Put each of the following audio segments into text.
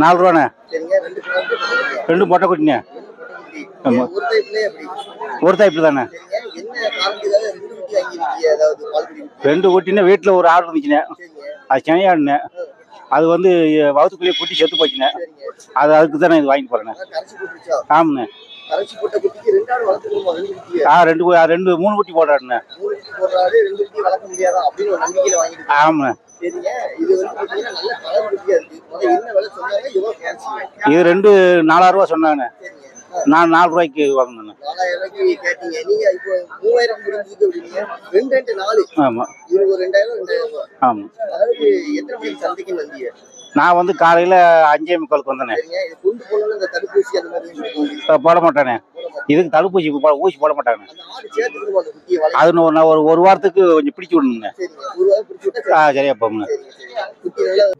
நாலு ரூபாண்ணே ரெண்டு மொட்டை குட்டிண்ணே ஆமா. ஒரு தாய்ப்பு தானே? ரெண்டு குட்டி வாங்கியிருக்கீங்க? அதாவது பால் குடி ரெண்டு குட்டின்னா வீட்டில் ஒரு ஆடு இருந்துச்சுண்ணே. அது சென்னையாடுண்ணே அது வந்து வகுத்துக்குள்ளேயே குட்டி செத்து போச்சுண்ணே. அது அதுக்கு தான் இது வாங்கிட்டு போட்டுருச்சா? ஆமாண்ணே. கரைச்சி போட்ட குட்டிக்கு ரெண்டு ஆடு வளர்த்துக்கணுமா ரெண்டு குட்டியை. ஆ ரெண்டு கு- ரெண்டு மூணு குட்டி போடுறாருண்ணே. மூணு குட்டி போடுற ஆடு ரெண்டு குட்டி வளர்க்க முடியாதா அப்படின்னு ஒரு நம்பிக்கையில வாங்கிட்டு ஆமாண்ணே. சரிங்க. இது வந்து பாத்தீங்கன்னா நல்ல கலர் குட்டியா இருக்கு. முதல்ல என்ன விலை சொன்னாங்க? எவ்வளவு கேன்சி இது ரெண்டு நாலாயிரம் ரூபா சொன்னாங்கண்ணே சரிங்க. நான் நாலு ரூபாய்க்கு வாங்கினேண்ணே. நாலாயிரம் ரூபாய்க்கு கேட்டீங்க. நீங்க இப்போ மூவாயிரம் ரெண்டு ரெண்டு நாலு. ஆமாம் இது ஒரு ரெண்டாயிரம் ரெண்டாயிரம் ரூபாய். ஆமாம் அதாவது எத்தனை மணிக்கு சந்தைக்கு வந்தீங்க? நான் வந்து காலையில் அஞ்சே முக்காலுக்கு வந்தேனே. போட மாட்டானே. இதுக்கு தடுப்பூசி போ- ஊசி போட மாட்டாங்க அது ஒரு நான் ஒரு ஒரு வாரத்துக்கு கொஞ்சம் பிடிச்சி விடணுங்க சரிங்க ஒரு ரூபாய் பிடிச்சி விட்டா ஆ சரியா போங்க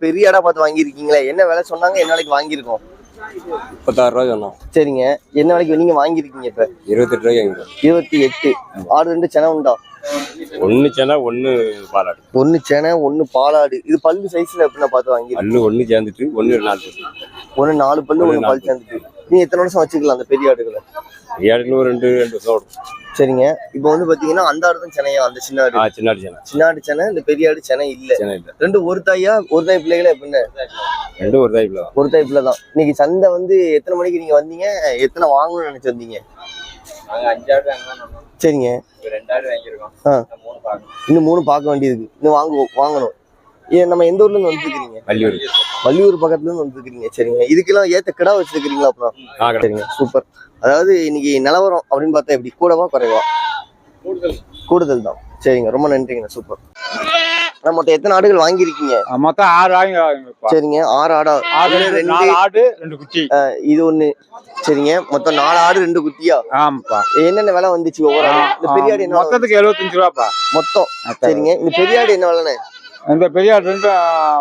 பெரிய ஆடா பார்த்து வாங்கியிருக்கீங்களே. என்ன விலை சொன்னாங்க? என்ன விலைக்கு வாங்கியிருக்கோம்? முப்பத்தாறு ரூபாய் சொன்னோம். சரிங்க. என்ன விலைக்கு நீங்க வாங்கியிருக்கீங்க இப்ப? இருபத்தெட்டு ரூபாய்க்கு வாங்கிட்டோம் இருபத்தி எட்டு. ஆடு ரெண்டு சென உண்டா? ஒன்று சேனா ஒன்று பாலாடு. ஒன்னு சென ஒன்னு பாலாடு. இது பல்லு சைஸ்ல எப்படின்னா பார்த்து வாங்கிருக்கீங்க பல்லு ஒன்று சேர்ந்துட்டு ஒன்று நாலு பல்லு. ஒன்னு நாலு பல்லு ஒன்னு நாலு பல் சேர்ந்துட்டு. நீ எத்தனை வருஷம் வச்சுக்கலாம் அந்த பெரிய ஆடுகளை? ஏழுல ஒரு ரெண்டு ரெண்டு வருஷம் ஓடும் சரிங்க. இப்போ வந்து பாத்தீங்கன்னா அந்த ஆடு தான் சென்னையா அந்த சின்ன ஆடு? ஆ சின்னாடி சேனா. சின்ன ஆடு சென்னை இந்த பெரிய ஆடு சென்னை இல்ல. சேனா இல்லை. ரெண்டு ஒரு தாயா ஒரு தாய் பிள்ளைகளா எப்படின்னு ரெண்டும் ஒரு தாய்ப்பில் தான் ஒரு டைப்ல தான் இன்னைக்கு சந்தை வந்து எத்தனை மணிக்கு நீங்க வந்தீங்க? எத்தனை வாங்கணும்னு நினைச்சு வந்தீங்க? சரிங்க. இன்னும் மூணு பார்க்க வேண்டியது இன்னும் வாங்க வாங்கணும். நம்ம எந்த ஊர்ல இருந்து வந்துருக்கீங்க வள்ளியூர். வள்ளியூர் பக்கத்துல இருந்து வந்துருக்கீங்க சரிங்க. இதுக்கெல்லாம் ஏத்த கிடா வச்சிருக்கீங்களா அப்புறம் சரிங்க. சூப்பர். அதாவது இன்னைக்கு நிலவரம் அப்படின்னு பார்த்தா எப்படி? கூடவா குறைவா? கூடுதல் தான். சரிங்க. ரொம்ப நன்றிங்க. சூப்பர். மொத்தம் எத்தனை ஆடுகள் வாங்கியிருக்கீங்க? மொத்தம் ஆறு வாங்கி சரிங்க. ஆறு ஆடா ஆடு இதுல ரெண்டு நாலு ஆடு ரெண்டு குச்சி இது ஒண்ணு. சரிங்க. மொத்தம் நாலு ஆடு ரெண்டு குட்டியா? ஆமாப்பா. என்னென்ன விலை வந்துச்சு ஒவ்வொரு ஆடு? இந்த பெரிய ஆடு என்ன மொத்தத்துக்கு எழுபத்தஞ்சு ரூபாப்பா. மொத்தம். சரிங்க. இந்த பெரிய ஆடு என்ன விலைண்ணே? இந்த பெரிய ஆடு ரெண்டு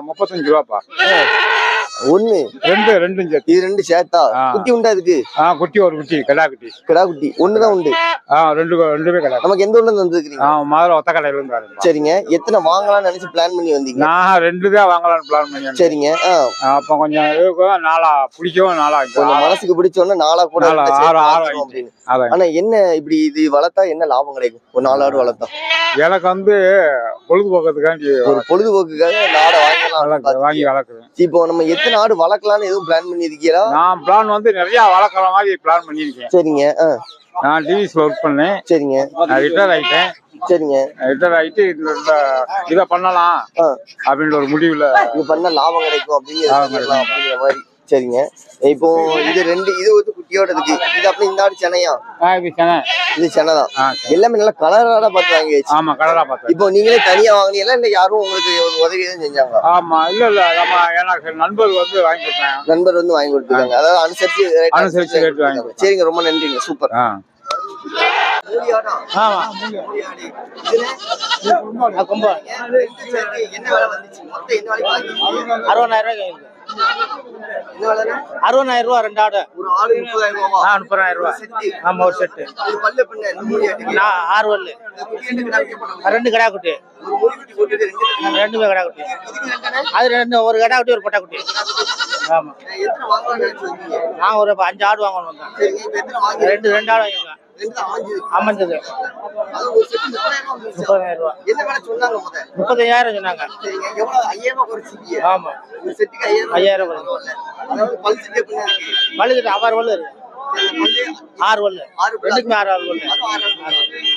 முப்பத்தஞ்சு ரூபாப்பா. ஒண்ணு. ரெண்டு ரெண்டும் சேர்த்து. இது ரெண்டு சேர்த்தா. குட்டி உண்டா இதுக்கு? ஆ குட்டி ஒரு குட்டி கடா குட்டி கிடா குட்டி ஒண்ணுதான் உண்டு. ஆ ரெண்டு ரெண்டுமே கடா நமக்கு எந்த ஊர்ல இருந்து வந்துருக்கீங்க ஆ ஒத்த கடையில இருந்து வரேன் சரிங்க. எத்தனை வாங்கலாம்னு நினைச்சு பிளான் பண்ணி வந்தீங்க? நான் ரெண்டு தான் வாங்கலாம்னு பிளான் பண்ணி சரிங்க. அப்போ கொஞ்சம் இருக்கும் நாளா பிடிக்கும் நாளா கொஞ்சம் மனசுக்கு பிடிச்சோன்னா நாளா கூட ஆறு. அப்படின்னு. ஆனா என்ன இப்படி இது வளர்த்தா என்ன லாபம் கிடைக்கும்? ஒரு நாலு ஆடு வளர்த்தா. எனக்கு வந்து பொழுதுபோக்கத்துக்காண்டி ஒரு பொழுதுபோக்குக்காக வாங்கலாம் வளர்க்குறேன், வாங்கி வளர்க்குறேன். இப்போ நம்ம எத்தனை ஆடு வளர்க்கலாம்னு எதுவும் பிளான் பண்ணி இருக்கீங்களா நான் பிளான் வந்து நிறைய வளர்க்குற மாதிரி பிளான் பண்ணியிருக்கேன். சரிங்க நான் டிவிஸ்ல ஒர்க் பண்ணேன். சரிங்க. நான் ரிட்டையர் ஆயிட்டேன். சரிங்க. ரிட்டையர் ஆயிட்டு இந்த இதை பண்ணலாம். அப்படின்ற ஒரு முடிவுல இது பண்ணா லாபம் கிடைக்கும். அப்படிங்கிற மாதிரி. சரிங்க. இப்போ இது ரெண்டு இது வந்து குட்டியோட இருக்கு. இது அப்படி இந்த ஆடு சென்னையா? இது சென்னை. இது சென்னை தான். எல்லாமே நல்லா கலராட பார்த்து வாங்கியாச்சு. ஆமா கடலா பார்த்தேன் இப்போ நீங்களே தனியா வாங்கினீங்களா? இல்ல யாரும் உங்களுக்கு உதவி எதுவும் செஞ்சாங்க ஆமா இல்ல இல்ல. நம்ம எனக்கு நண்பர் வந்து வாங்கி கொடுத்தேன் நண்பர் வந்து வாங்கி கொடுத்துருக்காங்க. அதாவது அனுசரிச்சு அனுசரிச்சு வாங்கி கொடுத்தாங்க. சரிங்க ரொம்ப நன்றிங்க. சூப்பர். ஆமா? அறுபதாயிரம் ரூபாய் அறுபதாயிரம் ரூபா ரெண்டு ஆடு. ஆ முப்பதாயிரம் ரூபா. ஆமா ஒரு செட்டு. பல்லு ஆறு குட்டி ரெண்டு கிடா குட்டி. ரெண்டுமே கடா குட்டி? அது ரெண்டு ஒரு கடா குட்டி ஒரு பொட்டை குட்டி. ஆமா? நான் ஒரு அஞ்சு ஆடு வாங்கணும். ரெண்டு ரெண்டு ஆடு வாங்கிருக்கேன். அமைஞ்சது முப்பதாயிரம் ரூபா? முப்பதாயிரம் வேலை சொன்னாங்க. ஆமா ஐயாயிரம் பல் செட்டு எப்படின்னா இருக்கு? ஆறு பல்லு ஆறு ஆறு. ரெண்டுக்குமே ஆறு ஆறு அது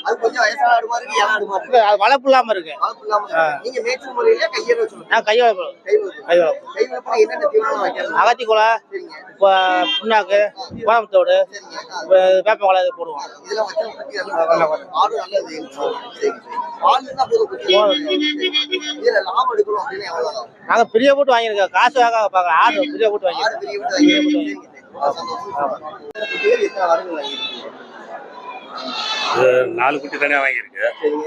ஆறு கொஞ்சம் ஆடு மாதிரி ஆடு மாதிரி அது வளர்ப்பு இல்லாம இருக்கு வளர்ப்பு இல்லாம இருக்கு. நீங்க மேய்ச்சல் முறையில கையில வச்சுக்கணும். நான் கை வளர்ப்பு கை வளர்ப்பு. கை வளர்ப்பு கை வளர்ப்புனா என்னென்ன தீவனம் வைக்கிறது? அகத்தி குலை புண்ணாக்கு கோயம்புத்தோடு இது போடுவோம் இதெல்லாம் வச்சா குட்டி நல்லா வரும். ஆடு நல்லது. சரி, சரி. பால் இருந்தா போதும் குட்டி. இதுல லாபம் எடுக்கணும் அப்படின்னு எவ்வளவு? நாங்க பெரிய போட்டு வாங்கியிருக்கோம் காசு வாங்க ஆடு பெரிய போட்டு வாங்கியிருக்கோம் நாலு குட்டி தானே வாங்கியிருக்கு? சரிங்க,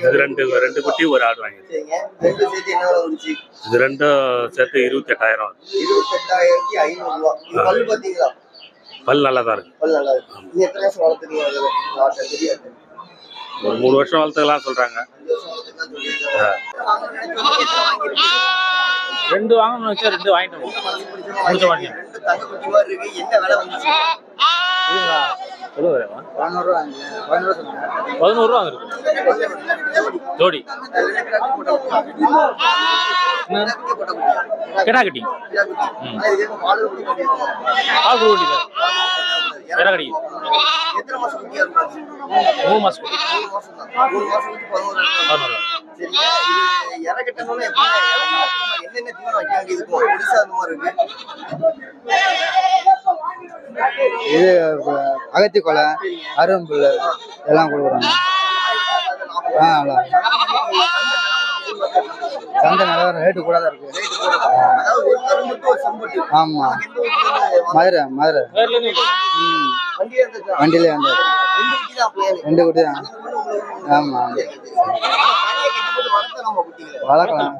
இது ரெண்டு ரெண்டு குட்டி ஒரு ஆடு வாங்கியிருக்கு? இது ரெண்டும் சேர்த்து இருபத்தி எட்டாயிரம்? பல் நல்லா தான் இருக்கு. ஒரு மூணு வருஷம் வளர்த்துக்கலாம் சொல்றாங்க. ரெண்டு வாங்கணும்னு வச்சா ரெண்டு வாங்கிட்டு முடிச்ச மாட்டேங்க பதினோரு ரூபா இருக்கு ஜோடி. கிடா கட்டி. பால் குடி கிடா கட்டி. மூணு மாசம் பதினோரு இது இறக்கட்டணும்னா எப்படி இறக்கணும்னா என்னென்ன தீவனம் வைக்க வேண்டியது இருக்கும் ஒடிசா அந்த மாதிரி இருக்கு. இது அகத்தி கொலை அரும்புல் எல்லாம் கொடுக்குறாங்க. ஆ நல்லா சந்தை நிலவரம் ரேட்டு கூட தான் இருக்கு. ஆமா. மதுரை மதுரை. வண்டியிலே வந்து ரெண்டு குட்டி தான் ஆமா தனியா கட்டி போட்டு வளர்த்தா நம்ம குட்டிகளை வளர்க்கலாம்.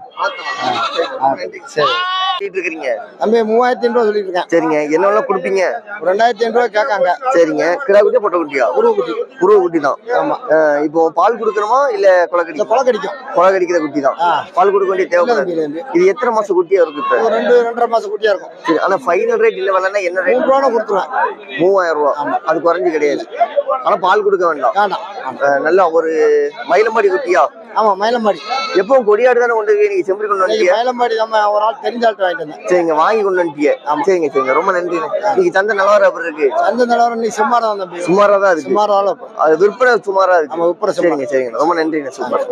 சரி. இருக்கிறீங்க தம்பி மூவாயிரத்தி ரூபா சொல்லிட்டு இருக்கேன் சரிங்க. என்னெல்லாம் கொடுப்பீங்க? ரெண்டாயிரத்தி ரூபா கேட்காங்க. சரிங்க. கிடா குட்டியா பொட்டை குட்டியா? உருவ குட்டி. புருவ குட்டி தான். ஆமா. இப்போ பால் கொடுக்கணுமா இல்ல கொலை இந்த கடிக்கும்? கொலை கடிக்கும். கொலை கடிக்கிற குட்டி தான். பால் கொடுக்க வேண்டிய தேவைப்படாது. இது எத்தனை மாசம் குட்டியா இருக்கு இப்ப? ஒரு ரெண்டு ரெண்டரை மாசம் குட்டியா இருக்கும். சரி ஆனா ஃபைனல் ரேட் இல்ல வரலன்னா என்ன ரேட் ரூபா கொடுத்துருவேன். மூவாயிரம் ரூபா. அது குறைஞ்சு கிடையாது. ஆனா பால் கொடுக்க வேண்டாம். நல்லா ஒரு மயிலம்பாடி குட்டியா? ஆமா மயிலம்பாடி எப்பவும் கொடியாடு தானே கொண்டு போய் நீங்க செம்பரி கொண்டு இன்னைக்கு வந்துட்டீங்க மயிலம்பாடி நம்ம ஒரு ஆள் தெரிஞ்ச ஆள்கிட்ட வாங்கிட்டு வந்தேன். சரிங்க வாங்கி கொண்டு வந்துட்டீங்க சரிங்க சரிங்க. ரொம்ப நன்றி. இன்னைக்கு தந்த நிலவரம் எப்படி இருக்கு? சந்தை நிலவரம் நீ சுமாரா தான் தம்பி. சுமாரா தான் இருக்கு. சுமாரா அது விற்பனை சுமாரா இருக்கு. சுமாரா. சரிங்க சரிங்க. ரொம்ப நன்றிங்க சூப்பர்.